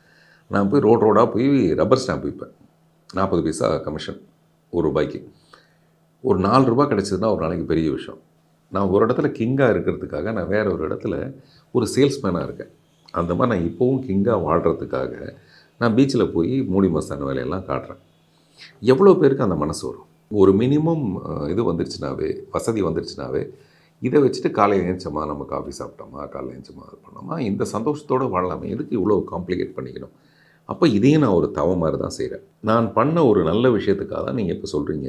நான் போய் ரோட் ரோடாக போய் ரப்பர் ஸ்டாம்ப் விற்பேன் நாற்பது பைசா கமிஷன் ஒரு ரூபாய்க்கு. ஒரு நாலு ரூபா கிடச்சதுன்னா ஒரு நாளைக்கு பெரிய விஷயம். நான் ஒரு இடத்துல கிங்காக இருக்கிறதுக்காக நான் வேறு ஒரு இடத்துல ஒரு சேல்ஸ்மேனாக இருக்கேன். அந்த மாதிரி நான் இப்போவும் கிங்காக வாழ்கிறதுக்காக நான் பீச்சில் போய் மூடி மசான வேலையெல்லாம் காட்டுறேன். எவ்வளோ பேருக்கு அந்த மனசு வரும்? ஒரு மினிமம் இது வந்துருச்சுனாவே வசதி வந்துருச்சுனாவே இதை வச்சுட்டு காலையில் ஏஞ்சமா நம்ம காஃபி சாப்பிட்டோமா காலையில் ஏஞ்சமா இது பண்ணோமா இந்த சந்தோஷத்தோடு வாழலாமே. எதுக்கு இவ்வளோ காம்ப்ளிகேட் பண்ணிக்கணும்? அப்போ இதையும் நான் ஒரு தவம் மாதிரி தான் செய்கிறேன் நான் பண்ண ஒரு நல்ல விஷயத்துக்காக தான் நீங்கள் இப்போ சொல்கிறீங்க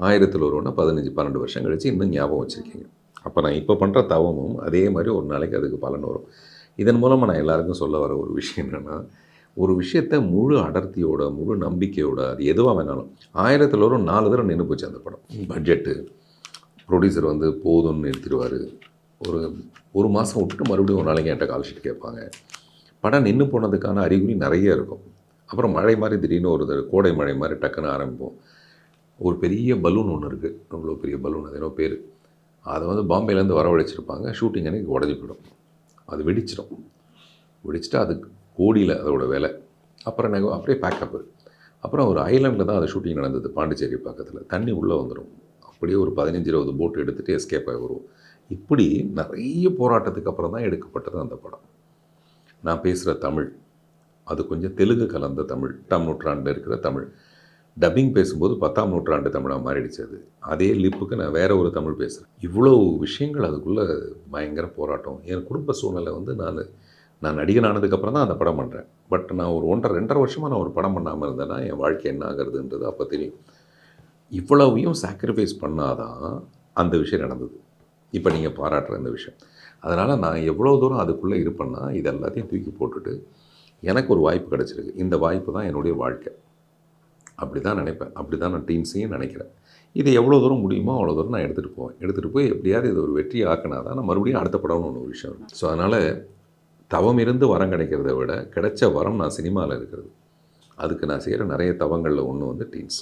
ஆயிரத்தில் ஒருவனா பதினஞ்சு பன்னெண்டு வருஷம் கழிச்சு இன்னும் ஞாபகம் வச்சுருக்கீங்க. அப்போ நான் இப்போ பண்ணுற தவமும் அதே மாதிரி ஒரு நாளைக்கு அதுக்கு பலன் வரும். இதன் மூலமாக நான் எல்லாருக்கும் சொல்ல வர ஒரு விஷயம் என்னென்னா ஒரு விஷயத்தை முழு அடர்த்தியோட முழு நம்பிக்கையோட அது எதுவாக வேணாலும் ஆயிரத்தில் ஒரு நாலு தடவை நின்று போச்சு அந்த படம். பட்ஜெட்டு. ப்ரொடியூசர் வந்து போதும்னு நிறுத்திடுவார். ஒரு ஒரு மாதம் விட்டுட்டு மறுபடியும் ஒரு நாளைக்கு என்கிட்ட கால் ஷீட் கேட்பாங்க. படம் நின்று போனதுக்கான அறிகுறி நிறைய இருக்கும். அப்புறம் மழை மாதிரி திடீர்னு ஒரு கோடை மழை மாதிரி டக்குன்னு ஆரம்பிப்போம். ஒரு பெரிய பலூன் ஒன்று இருக்குது அவ்வளோ பெரிய பலூன் அது? பேர். அதை வந்து பாம்பேலேருந்து வரவழைச்சிருப்பாங்க. ஷூட்டிங் அன்றைக்கி உடஞ்சி போயிடும். அது வெடிச்சிடும். வெடிச்சிட்டு அது கோடியில் அதோட விலை. அப்புறம் என்ன அப்படியே பேக்கப்பு அப்புறம் ஒரு ஐலாண்டில் தான் அது ஷூட்டிங் நடந்தது பாண்டிச்சேரி பக்கத்தில். தண்ணி உள்ளே வந்துடும் அப்படியே ஒரு பதினஞ்சு இருபது போட் எடுத்துகிட்டு எஸ்கேப் ஆகி வருவோம். இப்படி நிறைய போராட்டத்துக்கு அப்புறம் தான் எடுக்கப்பட்டது அந்த படம். நான் பேசுகிற தமிழ் அது கொஞ்சம் தெலுங்கு கலந்த தமிழ் எட்டாம் நூற்றாண்டில் இருக்கிற தமிழ். டப்பிங் பேசும்போது பத்தாம் நூற்றாண்டு தமிழாக மாறிடுச்சு அது. அதே லிப்புக்கு நான் வேற ஒரு தமிழ் பேசுகிறேன் இவ்வளோ விஷயங்கள் அதுக்குள்ளே பயங்கர போராட்டம். என் குடும்ப சூழ்நிலை வந்து நான் நான் நடிகன் ஆனதுக்கப்புறம் தான் அந்த படம் பண்ணுறேன் பட் நான் ஒரு ஒன்றரை ரெண்டரை வருஷமாக நான் ஒரு படம் பண்ணாமல் இருந்தேன்னா என் வாழ்க்கை என்ன ஆகுறதுன்றது அப்போ தெரியும். இவ்வளவையும் சாக்ரிஃபைஸ் பண்ணாதான் அந்த விஷயம் நடந்தது. இப்போ நீங்கள் பாராட்டுற இந்த விஷயம். அதனால் நான் எவ்வளோ தூரம் அதுக்குள்ளே இருப்பேன்னா இது எல்லாத்தையும் தூக்கி போட்டுட்டு எனக்கு ஒரு வாய்ப்பு கிடச்சிருக்கு. இந்த வாய்ப்பு தான் என்னுடைய வாழ்க்கை. அப்படி தான் நினைப்பேன். அப்படி தான் நான் டீம்ஸையும் நினைக்கிறேன். இது எவ்வளோ தூரம் முடியுமோ அவ்வளோ தூரம் நான் எடுத்துகிட்டு போவேன். எடுத்துகிட்டு போய் எப்படியாவது இது ஒரு வெற்றி ஆக்கினா தான் நான் மறுபடியும் அடுத்த படம்னு ஒன்று விஷயம் ஸோ அதனால் தவம் இருந்து வரம் கிடைக்கிறத விட கிடைச்ச வரம் நான் சினிமாவில் இருக்கிறது. அதுக்கு நான் செய்கிற நிறைய தவங்களில் ஒன்று வந்து டீம்ஸ்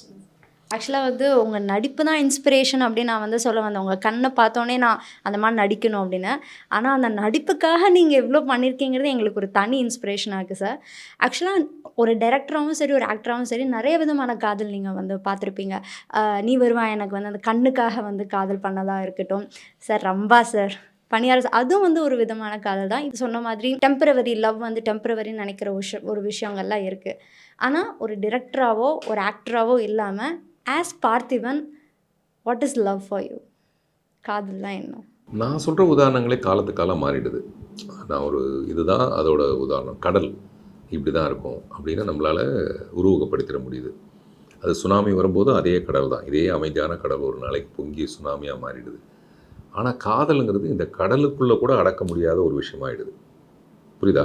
ஆக்சுவலாக வந்து உங்கள் நடிப்பு தான் இன்ஸ்பிரேஷன் அப்படின்னு நான் வந்து சொல்ல வந்தேன். உங்கள் கண்ணை பார்த்தோன்னே நான் அந்த மாதிரி நடிக்கணும் அப்படின்னு. ஆனால் அந்த நடிப்புக்காக நீங்கள் எவ்வளோ பண்ணியிருக்கீங்கிறது எங்களுக்கு ஒரு தனி இன்ஸ்பிரேஷனாக இருக்குது சார் ஆக்சுவலாக ஒரு டேரக்டராகவும் சரி ஒரு ஆக்டராகவும் சரி நிறைய விதமான காதல் நீங்கள் வந்து பார்த்துருப்பீங்க. நீ வருவா எனக்கு வந்து அந்த கண்ணுக்காக வந்து காதல் பண்ணதாக இருக்கட்டும். சார் ரம்பா சார் பணியார அதுவும் வந்து ஒரு விதமான காதல் தான். இது சொன்ன மாதிரி டெம்பரவரி லவ் வந்து டெம்பரவரின்னு நினைக்கிற விஷயம் ஒரு விஷயங்கள்லாம் இருக்குது ஆனால் ஒரு டிரெக்டராகவோ ஒரு ஆக்டராகவோ இல்லாமல் as Parthiban what is love for you காதல்லாம் என்ன நான் சொல்கிற உதாரணங்களே காலத்துக்கு காலம் மாறிடுது. நான் ஒரு இதுதான் அதோட உதாரணம். கடல் இப்படி தான் இருக்கும் அப்படின்னு நம்மளால் உருவகப்படுத்திட முடியுது. அது சுனாமி வரும்போது அதே கடல் தான் இதே அமைதியான கடல் ஒரு நாளைக்கு பொங்கி சுனாமியாக மாறிடுது. ஆனால் காதலுங்கிறது இந்த கடலுக்குள்ளே கூட அடக்க முடியாத ஒரு விஷயமாயிடுது. புரியுதா?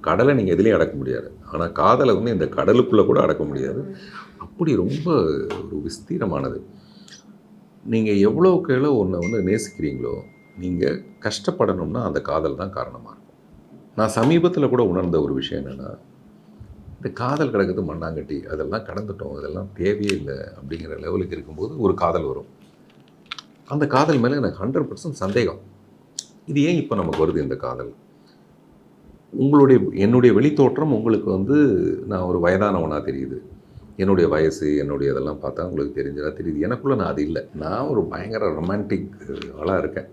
கடலை நீங்கள் எதுலேயும் அடக்க முடியாது. ஆனால் காதலை வந்து இந்த கடலுக்குள்ளே கூட அடக்க முடியாது. அப்படி ரொம்ப ஒரு விஸ்தீரமானது. நீங்கள் எவ்வளோக்கு எவ்வளோ ஒன்றை வந்து நேசிக்கிறீங்களோ நீங்கள் கஷ்டப்படணும்னா அந்த காதல் தான் காரணமாக இருக்கும். நான் சமீபத்தில் கூட உணர்ந்த ஒரு விஷயம் என்னென்னா இந்த காதல் கிடக்குது மண்ணாங்கட்டி அதெல்லாம் கடந்துட்டோம் அதெல்லாம் தேவையே இல்லை அப்படிங்கிற லெவலுக்கு இருக்கும்போது ஒரு காதல் வரும். அந்த காதல் மேலே எனக்கு ஹண்ட்ரட் பர்சன்ட் சந்தேகம். இது ஏன் இப்போ நமக்கு வருது இந்த காதல்? உங்களுடைய என்னுடைய வெளித்தோற்றம் உங்களுக்கு வந்து நான் ஒரு வயதானவனாக தெரியுது. என்னுடைய வயசு என்னுடைய இதெல்லாம் பார்த்தா உங்களுக்கு தெரிஞ்சதா தெரியுது. எனக்குள்ளே நான் அது இல்லை. நான் ஒரு பயங்கர ரொமான்டிக் ஆளாக இருக்கேன்.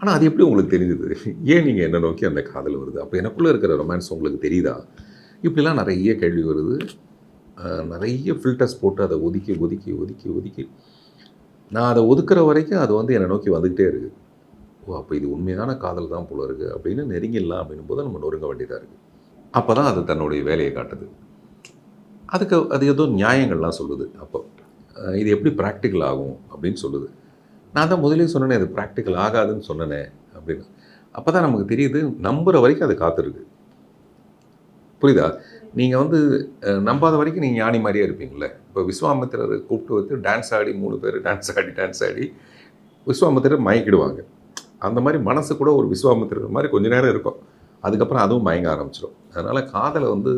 ஆனால் அது எப்படி உங்களுக்கு தெரிஞ்சுது? ஏன் நீங்கள் என்ன நோக்கி அந்த காதல் வருது? அப்போ எனக்குள்ளே இருக்கிற ரொமான்ஸ் உங்களுக்கு தெரியுதா? இப்படிலாம் நிறைய கேள்வி வருது. நிறைய ஃபில்டர்ஸ் போட்டு அதை ஒதுக்கி ஒதுக்கி ஒதுக்கி ஒதுக்கி. நான் அதை ஒதுக்குற வரைக்கும் அது வந்து என்னை நோக்கி வந்துக்கிட்டே இருக்குது ஓ அப்போ இது உண்மையான காதல் தான் போல இருக்குது அப்படின்னு நெருங்கிடலாம் அப்படின்னும் போது நம்ம நொறுங்க வேண்டியதாக இருக்குது அப்போ தான் அது தன்னுடைய வேலையை காட்டுது. அதுக்கு அது ஏதோ நியாயங்கள்லாம் சொல்லுது. அப்போ இது எப்படி ப்ராக்டிக்கல் ஆகும் அப்படின்னு சொல்லுது. நான் தான் முதலே சொன்னேனே அது ப்ராக்டிக்கல் ஆகாதுன்னு சொன்னனே அப்படின்னு. அப்போ தான் நமக்கு தெரியுது நம்புகிற வரைக்கும் அது காத்திருக்கு. புரியுதா? நீங்கள் வந்து நம்பாத வரைக்கும் நீங்கள் ஞானி மாதிரியே இருப்பீங்களே இப்போ விஸ்வாமித்திரர் கூப்பிட்டு வந்து டான்ஸ் ஆடி மூணு பேர் டான்ஸ் ஆடி டான்ஸ் ஆடி விஸ்வாமித்திரர் மயக்கிடுவாங்க. அந்த மாதிரி மனசு கூட ஒரு விஸ்வாமித்திரர் மாதிரி கொஞ்ச நேரம் இருக்கும். அதுக்கப்புறம் அதுவும் மயங்க ஆரம்பிச்சிடும் அதனால் காதலை வந்து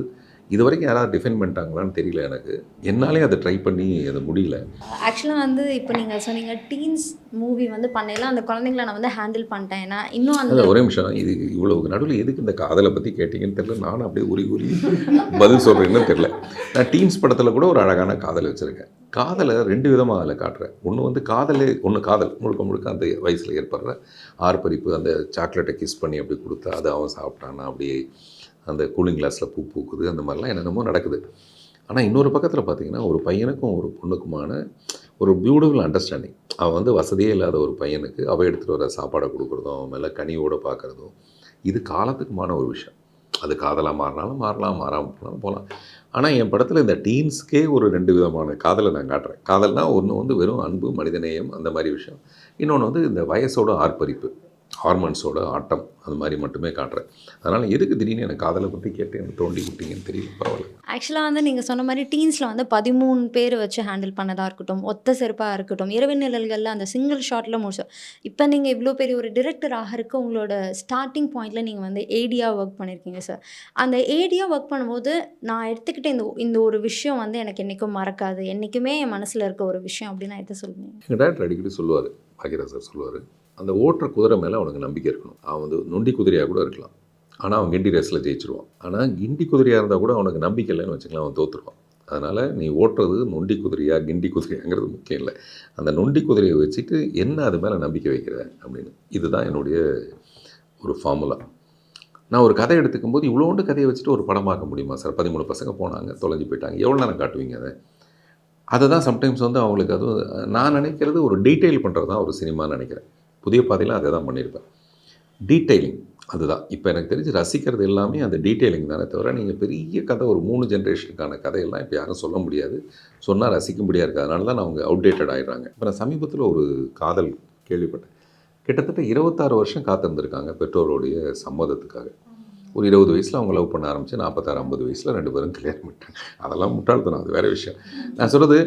இது வரைக்கும் யாராவது டிஃபைன் பண்ணிட்டாங்களான்னு தெரியல எனக்கு. என்னாலே அதை ட்ரை பண்ணி அது முடியல. ஆக்சுவலாக வந்து இப்போ நீங்கள் சொன்னீங்க டீன்ஸ் மூவி வந்து பண்ணையில அந்த குழந்தைங்கள நான் வந்து ஹேண்டில் பண்ணிட்டேன். ஏன்னா இன்னும் அந்த ஒரே நிமிஷம். இது இவ்வளவு நடுவில் எதுக்கு இந்த காதலை பற்றி கேட்டிங்கன்னு தெரியல. நானும் அப்படியே உரி உரி பதில் சொல்கிறேன்னு தெரியல. நான் டீம்ஸ் படத்தில் கூட ஒரு அழகான காதல் வச்சுருக்கேன். காதலை ரெண்டு விதமாக அதில் காட்டுறேன். ஒன்று வந்து காதலே ஒன்று காதல். முழுக்க முழுக்க அந்த வயசில் ஏற்படுற ஆர்ப்பரிப்பு அந்த சாக்லேட்டை கிஸ் பண்ணி அப்படி கொடுத்தா அதை அவன் சாப்பிட்டானா அப்படியே அந்த கூலிங் கிளாஸில் பூ பூக்குது அந்த மாதிரிலாம் என்னென்னமோ நடக்குது. ஆனால் இன்னொரு பக்கத்தில் பார்த்தீங்கன்னா ஒரு பையனுக்கும் ஒரு பொண்ணுக்குமான ஒரு பியூட்டிஃபுல் அண்டர்ஸ்டாண்டிங் அவன் வந்து வசதியே இல்லாத ஒரு பையனுக்கு அவள் எடுத்துகிட்டு வர சாப்பாடை கொடுக்குறதும் அவன் மேலே கனியோடு பார்க்குறதும் இது காலத்துக்குமான ஒரு விஷயம். அது காதலாக மாறினாலும் மாறலாம் மாறாமல் போனாலும் போகலாம். ஆனால் என் படத்தில் இந்த டீன்ஸ்க்கே ஒரு ரெண்டு விதமான காதலை நான் காட்டுறேன். காதல்னால் ஒன்று வந்து வெறும் அன்பு மனிதநேயம் அந்த மாதிரி விஷயம். இன்னொன்று வந்து இந்த வயசோட ஆர்ப்பரிப்பு. ஹார்மோன்ஸோட ஆட்டம் அது மாதிரி மட்டுமே காட்டுறேன். அதனால் எதுக்கு திடீர்னு எனக்கு காதலை பற்றி கேட்டு எனக்கு தோண்டி விட்டீங்கன்னு தெரியல பரவாயில்ல. ஆக்சுவலாக வந்து நீங்கள் சொன்ன மாதிரி டீன்ஸில் வந்து பதிமூணு பேர் வச்சு ஹேண்டில் பண்ணதாக இருக்கட்டும் ஒத்த செருப்பாக இருக்கட்டும் இரவு நிழல்களில் அந்த சிங்கிள் ஷாட்டில் முடிச்சோம் இப்போ நீங்கள் இவ்வளோ பெரிய ஒரு டிரெக்டர் ஆகிறதுக்கு உங்களோட ஸ்டார்டிங் பாயிண்டில் நீங்கள் வந்து ஏடியாக ஒர்க் பண்ணியிருக்கீங்க சார் அந்த ஏடியாக ஒர்க் பண்ணும்போது நான் எடுத்துக்கிட்ட இந்த இந்த ஒரு விஷயம் வந்து எனக்கு என்றைக்கும் மறக்காது. என்றைக்குமே என் மனசில் இருக்க ஒரு விஷயம் அப்படின்னு நான் எதை சொல்லுவேன் எங்கள் டேரக்டர் அடிக்கடி சொல்லுவார் பாக்கியராஜ் சார் சொல்லுவார் அந்த ஓட்டுற குதிரை மேலே அவனுக்கு நம்பிக்கை இருக்கணும். அவன் வந்து நொண்டி குதிரையாக கூட இருக்கலாம். ஆனால் அவன் கிண்டி ரேஸில் ஜெயிச்சிருவான். ஆனால் கிண்டி குதிரையாக இருந்தால் கூட அவனுக்கு நம்பிக்கை இல்லைன்னு வச்சுக்கலாம் அவன் தோற்றுருவான் அதனால் நீ ஓட்டுறது நொண்டி குதிரையா கிண்டி குதிரையாங்கிறது முக்கியம் இல்லை. அந்த நொண்டி குதிரையை வச்சுட்டு என்ன அது மேலே நம்பிக்கை வைக்கிற அப்படின்னு. இதுதான் என்னுடைய ஒரு ஃபார்முலா நான் ஒரு கதை எடுத்துக்கும் போது இவ்வளோண்டு கதையை வச்சுட்டு ஒரு படமாக்க முடியுமா? சார் பதிமூணு பசங்க போனாங்க தொலைஞ்சு போயிட்டாங்க. எவ்வளோ நேரம் காட்டுவீங்க அதை? அதை தான் சம்டைம்ஸ் வந்து அவங்களுக்கு அதுவும் நான் நினைக்கிறது ஒரு டீட்டெயில் பண்ணுறது தான் ஒரு சினிமான்னு நினைக்கிறேன். புதிய பாதையில் அதை தான் பண்ணியிருப்பேன். டீட்டெயிலிங் அதுதான். இப்போ எனக்கு தெரிஞ்சு ரசிக்கிறது எல்லாமே அந்த டீட்டெயிலிங் தானே தவிர நீங்கள் பெரிய கதை ஒரு மூணு ஜென்ரேஷனுக்கான கதையெல்லாம் இப்போ யாரும் சொல்ல முடியாது. சொன்னால் ரசிக்கும்படியாக இருக்குது அதனால தான் அவங்க அவுடேட்டட் ஆகிடுறாங்க இப்போ நான் சமீபத்தில் ஒரு காதல் கேள்விப்பட்டேன். கிட்டத்தட்ட இருபத்தாறு வருஷம் காத்திருந்திருக்காங்க பெற்றோருடைய சம்மதத்துக்காக. ஒரு இருபது வயசில் அவங்க லவ் பண்ண ஆரம்பிச்சு நாற்பத்தாறு ஐம்பது வயசில் ரெண்டு பேரும் கல்யாணம் பண்ணிட்டாங்க. அதெல்லாம் முட்டாள்தனம் அது வேறு விஷயம். நான் சொல்கிறது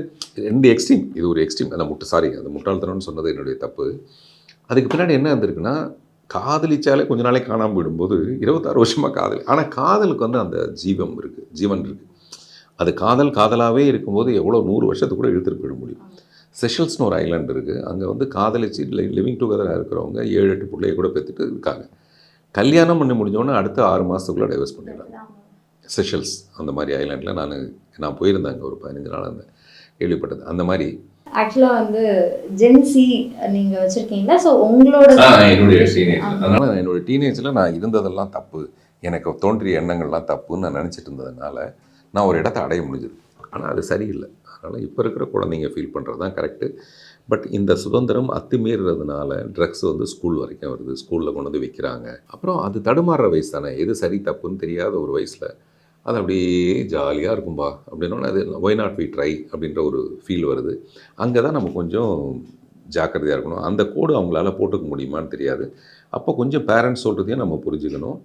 ரெண்டு எக்ஸ்ட்ரீம் இது ஒரு எக்ஸ்ட்ரீம் அந்த முட்டு சாரி அந்த முட்டாள்தனம்னு சொன்னது என்னுடைய தப்பு. அதுக்கு பின்னாடி என்ன இருந்திருக்குன்னா காதலிச்சாலே கொஞ்ச நாளைக்கு காணாமல் போயிடும்போது இருபத்தாறு வருஷமாக காதல். ஆனால் காதலுக்கு வந்து அந்த ஜீவம் இருக்குது ஜீவன் இருக்குது அது காதல் காதலாகவே இருக்கும்போது எவ்வளோ நூறு வருஷத்துக்கு கூட இழுத்துட்டு போயிட முடியும். செஷல்ஸ்னு ஒரு ஐலாண்ட் இருக்குது அங்கே வந்து காதலிச்சு லிவிங் டுகெதராக இருக்கிறவங்க ஏழு எட்டு பிள்ளைய கூட பெற்றுட்டு இருக்காங்க. கல்யாணம் பண்ணி முடிஞ்சோடனே அடுத்த ஆறு மாதத்துக்குள்ளே டைவர்ஸ் பண்ணிடுறாங்க. செஷல்ஸ் அந்த மாதிரி ஐலாண்டில் நான் நான் போயிருந்தேன் அங்கே ஒரு பதினஞ்சு நாள் அந்த கேள்விப்பட்டது. அந்த மாதிரி ஆக்சுவலாக வந்து ஜென்சி நீங்கள் வச்சுருக்கீங்களா? ஸோ உங்களோட என்னுடைய டீனேஜ் அதனால் என்னுடைய டீனேஜில் நான் இருந்ததெல்லாம் தப்பு. எனக்கு தோன்றிய எண்ணங்கள்லாம் தப்புன்னு நான் நினச்சிட்டு இருந்ததுனால நான் ஒரு இடத்த அடைய முடிஞ்சது. ஆனால் அது சரியில்லை. அதனால் இப்போ இருக்கிற குழந்தைங்க ஃபீல் பண்ணுறது தான் கரெக்டு பட் இந்த சுதந்திரம் அத்துமீறுறதுனால ட்ரக்ஸ் வந்து ஸ்கூல் வரைக்கும் வருது. ஸ்கூலில் கொண்டு வந்து விற்கிறாங்க அப்புறம் அது தடுமாறுற வயசு தானே. எது சரி தப்புன்னு தெரியாத ஒரு வயசில் அது அப்படியே ஜாலியாக இருக்கும்பா. அப்படின்னோடனே அது ஒய் நாட் வி ட்ரை அப்படின்ற ஒரு ஃபீல் வருது. அங்கே தான் நம்ம கொஞ்சம் ஜாக்கிரதையாக இருக்கணும். அந்த கோடு அவங்களால போட்டுக்க முடியுமான்னு தெரியாது. அப்போ கொஞ்சம் பேரண்ட்ஸ் சொல்கிறதையும் நம்ம புரிஞ்சுக்கணும்.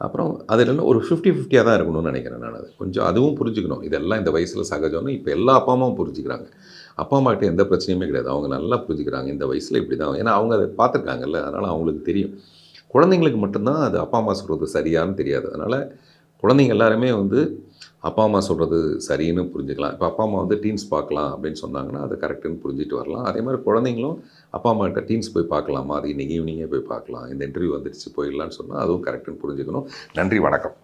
அப்புறம் அதில் என்ன ஒரு ஃபிஃப்டி ஃபிஃப்டியாக தான் இருக்கணும்னு நினைக்கிறேன் நான். அது கொஞ்சம் அதுவும் புரிஞ்சுக்கணும். இதெல்லாம் இந்த வயசில் சகஜம்னு இப்போ எல்லா அப்பா அம்மாவும் புரிஞ்சுக்கிறாங்க. அப்பா அம்மாக்கிட்ட எந்த பிரச்சனையுமே கிடையாது. அவங்க நல்லா புரிஞ்சுக்கிறாங்க. இந்த வயசில் இப்படி தான். ஏன்னா அவங்க அதை பார்த்துருக்காங்கல்ல. அதனால் அவங்களுக்கு தெரியும். குழந்தைங்களுக்கு மட்டும்தான் அது அப்பா அம்மா சொல்கிறது சரியான்னு தெரியாது. அதனால் குழந்தைங்க எல்லாருமே வந்து அப்பா அம்மா சொல்கிறது சரின்னு புரிஞ்சுக்கலாம். இப்போ அப்பா அம்மா வந்து டீன்ஸ் பார்க்கலாம் அப்படின்னு சொன்னாங்கன்னா அது கரெக்டுன்னு புரிஞ்சுட்டு வரலாம். அதே மாதிரி குழந்தைங்களும் அப்பா அம்மா கிட்ட டீன்ஸ் போய் பார்க்கலாமா? அது இன்றைக்கி ஈவினிங்கே போய் பார்க்கலாம். இந்த இன்டர்வியூ வந்துடுச்சு போயிடலான்னு சொன்னால் அதுவும் கரெக்டுன்னு புரிஞ்சுக்கணும். நன்றி வணக்கம்.